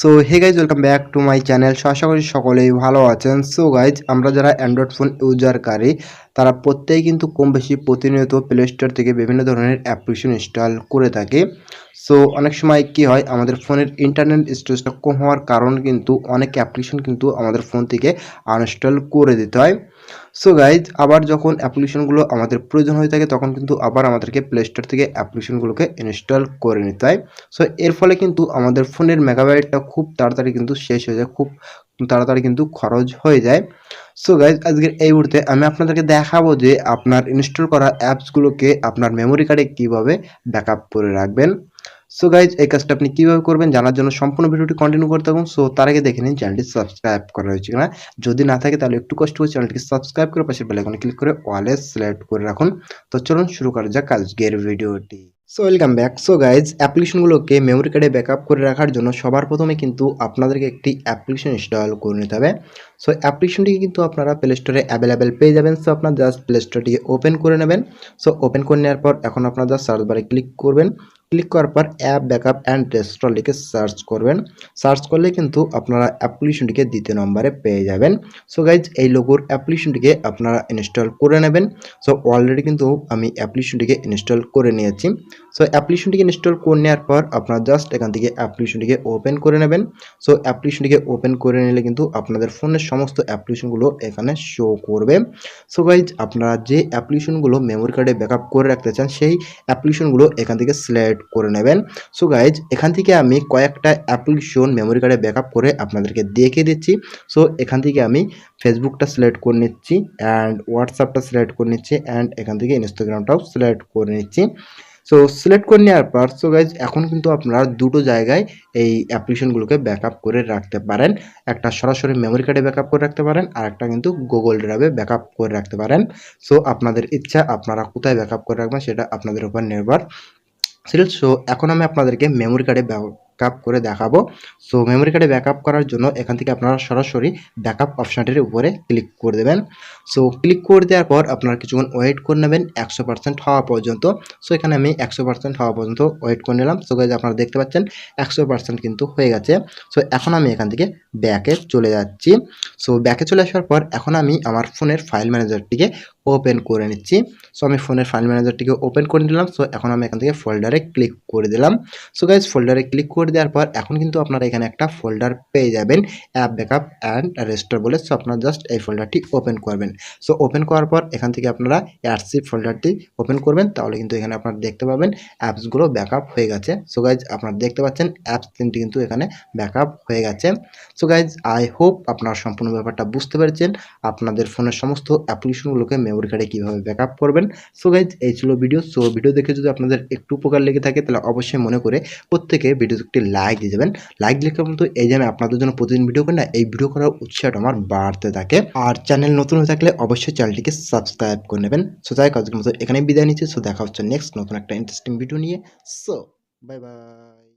So hey guys welcome back to my channel আশা করি সকলেই ভালো আছেন। সো গাইজ আমরা যারা অ্যান্ড্রয়েড ফোন ইউজারকারী তারা প্রত্যেকেই কিন্তু কম বেশি প্রতিনিয়ত প্লে স্টোর থেকে বিভিন্ন ধরনের অ্যাপ্লিকেশন ইনস্টল করে থাকে। সো অনেক সময় কি হয়, আমাদের ফোনের ইন্টারনেট স্টোরেজটা কম হওয়ার কারণ কিন্তু অনেক অ্যাপ্লিকেশন কিন্তু আমাদের ফোন থেকে আনইনস্টল করে দিতে হয়। সো গাইজ আবার যখন অ্যাপ্লিকেশনগুলো আমাদের প্রয়োজন হয়ে থাকে, তখন কিন্তু আবার আমাদেরকে প্লে স্টোর থেকে অ্যাপ্লিকেশনগুলোকে ইনস্টল করে নিতে হয়। সো এর ফলে কিন্তু আমাদের ফোনের মেগাবাইটটা খুব তাড়াতাড়ি কিন্তু শেষ হয়ে যায়, খুব তাড়াতাড়ি কিন্তু খরচ হয়ে যায়। সো গাইজ আজকের এই মুহূর্তে আমি আপনাদেরকে দেখাবো যে আপনার ইনস্টল করা অ্যাপসগুলোকে আপনার মেমোরি কার্ডে কীভাবে ব্যাকআপ করে রাখবেন। সো গাইজ এই কাজটা আপনি কীভাবে করবেন জানার জন্য সম্পূর্ণ ভিডিওটি কন্টিনিউ করতে থাকুন। সো তার আগে দেখে নিন চ্যানেলটি সাবস্ক্রাইব করা হয়েছে কিনা। যদি না থাকে তাহলে একটু কষ্ট করে চ্যানেলটিকে সাবস্ক্রাইব করে পাশে বেলাইকনে ক্লিক করে ওয়ালে সিলেক্ট করে রাখুন। তো চলুন শুরু করা যাক আজকের ভিডিওটি। So welcome back so guys অ্যাপ্লিকেশনগুলোকে memory কার্ডে ব্যাকআপ করে রাখার জন্য সবার প্রথমে কিন্তু আপনাদেরকে একটি অ্যাপ্লিকেশন ইনস্টল করে নিতে হবে। সো অ্যাপ্লিকেশনটিকে কিন্তু আপনারা প্লে স্টোরে অ্যাভেলেবেল পেয়ে যাবেন। সো আপনার জাস্ট প্লে স্টোরটিকে ওপেন করে নেবেন। সো ওপেন করে নেওয়ার পর এখন আপনার জাস্ট সার্চ বারে ক্লিক করবেন। ক্লিক করার পর অ্যাপ ব্যাকআপ অ্যান্ড রেস্ট্রল লিখে সার্চ করবেন। সার্চ করলে কিন্তু আপনারা অ্যাপ্লিকেশনটিকে দ্বিতীয় নম্বরে পেয়ে যাবেন। সো গাইজ এই লোগোর অ্যাপ্লিকেশনটিকে আপনারা ইনস্টল করে নেবেন। সো অলরেডি কিন্তু আমি অ্যাপ্লিকেশনটিকে ইনস্টল করে নিয়েছি। সো অ্যাপ্লিকেশনটিকে ইনস্টল করে নেওয়ার পর আপনারা জাস্ট এখান থেকে অ্যাপ্লিকেশনটিকে ওপেন করে নেবেন। সো অ্যাপ্লিকেশনটিকে ওপেন করে নিলে কিন্তু আপনাদের ফোনের সমস্ত অ্যাপ্লিকেশনগুলো এখানে শো করবে। সো গাইজ আপনারা যে অ্যাপ্লিকেশনগুলো মেমোরি কার্ডে ব্যাকআপ করে রাখতে চান, সেই অ্যাপ্লিকেশনগুলো এখান থেকে সিলেক্ট করে নেবেন। সো গাইজ এখান থেকে আমি কয়েকটা অ্যাপ্লিকেশন মেমোরি কার্ডে ব্যাকআপ করে আপনাদেরকে দেখে দিচ্ছি। সো এখান থেকে আমি ফেসবুকটা সিলেক্ট করে নিচ্ছি অ্যান্ড হোয়াটসঅ্যাপটা সিলেক্ট করে নিচ্ছি অ্যান্ড এখান থেকে ইনস্টাগ্রামটাও সিলেক্ট করে নিচ্ছি। সো সিলেক্ট করে নেওয়ার পর সো গাইজ এখন কিন্তু আপনারা দুটো জায়গায় এই অ্যাপ্লিকেশনগুলোকে ব্যাকআপ করে রাখতে পারেন। একটা সরাসরি মেমোরি কার্ডে ব্যাকআপ করে রাখতে পারেন, আর একটা কিন্তু গুগল ড্রাইভে ব্যাকআপ করে রাখতে পারেন। সো আপনাদের ইচ্ছা, আপনারা কোথায় ব্যাকআপ করে রাখবেন সেটা আপনাদের উপর নির্ভর। সো এখন আমি আপনাদেরকে মেমোরি কার্ডে ব্যাকআপ করে দেখাবো। সো মেমোরি কার্ডে ব্যাকআপ করার জন্য এখান থেকে আপনারা সরাসরি ব্যাকআপ অপশানটির উপরে ক্লিক করে দেবেন। সো ক্লিক করে দেওয়ার পর আপনারা কিছুক্ষণ ওয়েট করে নেবেন একশো পার্সেন্ট হওয়া পর্যন্ত। সো এখানে আমি একশো পার্সেন্ট হওয়া পর্যন্ত ওয়েট করে নিলাম। সো আপনারা দেখতে পাচ্ছেন একশো পার্সেন্ট কিন্তু হয়ে গেছে। সো এখন আমি এখান থেকে ব্যাকে চলে যাচ্ছি। সো ব্যাকে চলে আসার পর এখন আমি আমার ফোনের ফাইল ম্যানেজারটিকে ওপেন করে নিচ্ছি। সো আমি ফোনের ফাইল ম্যানেজারটিকে ওপেন করে নিলাম। সো এখন আমি এখান থেকে ফোল্ডারে ক্লিক করে দিলাম। সো গাইজ ফোল্ডারে ক্লিক করে দেওয়ার পর এখন কিন্তু আপনারা এখানে একটা ফোল্ডার পেয়ে যাবেন। অ্যাপ ব্যাকআপ অ্যান্ড রেস্টোর বলে। সো আপনারা জাস্ট এই ফোল্ডারটি ওপেন করবেন। সো ওপেন করার পর এখান থেকে আপনারা এয়ারসিপ ফোল্ডারটি ওপেন করবেন। তাহলে কিন্তু এখানে আপনারা দেখতে পাবেন অ্যাপসগুলো ব্যাকআপ হয়ে গেছে। সো গাইজ আপনারা দেখতে পাচ্ছেন অ্যাপস তিনটি কিন্তু এখানে ব্যাকআপ হয়ে গেছে। সো গাইজ আই হোপ আপনারা সম্পূর্ণ ব্যাপারটা বুঝতে পেরেছেন। আপনাদের ফোনের সমস্ত অ্যাপ্লিকেশনগুলোকে মেমোরি কার্ডে কীভাবে ব্যাকআপ করবেন। সো গাইজ এই ছিল ভিডিও সো ভিডিও দেখে যদি আপনাদের একটু উপকার লেগে থাকে, তাহলে অবশ্যই মনে করে প্রত্যেকে ভিডিওতে একটি লাইক দিয়ে যাবেন লাইক দিলে কিন্তু এই যে আপনাদের জন্য প্রতিদিন ভিডিও করি না, এই ভিডিও করার উৎসাহটা আমার বাড়তে থাকে। আর চ্যানেল নতুন হয়ে থাকলে অবশ্যই চ্যানেলটিকে সাবস্ক্রাইব করে নেবেন। সো কাজের মতো এখানে বিদায় নিচ্ছি। সো দেখা হচ্ছে নেক্সট নতুন একটা ইন্টারেস্টিং ভিডিও নিয়ে। So bye bye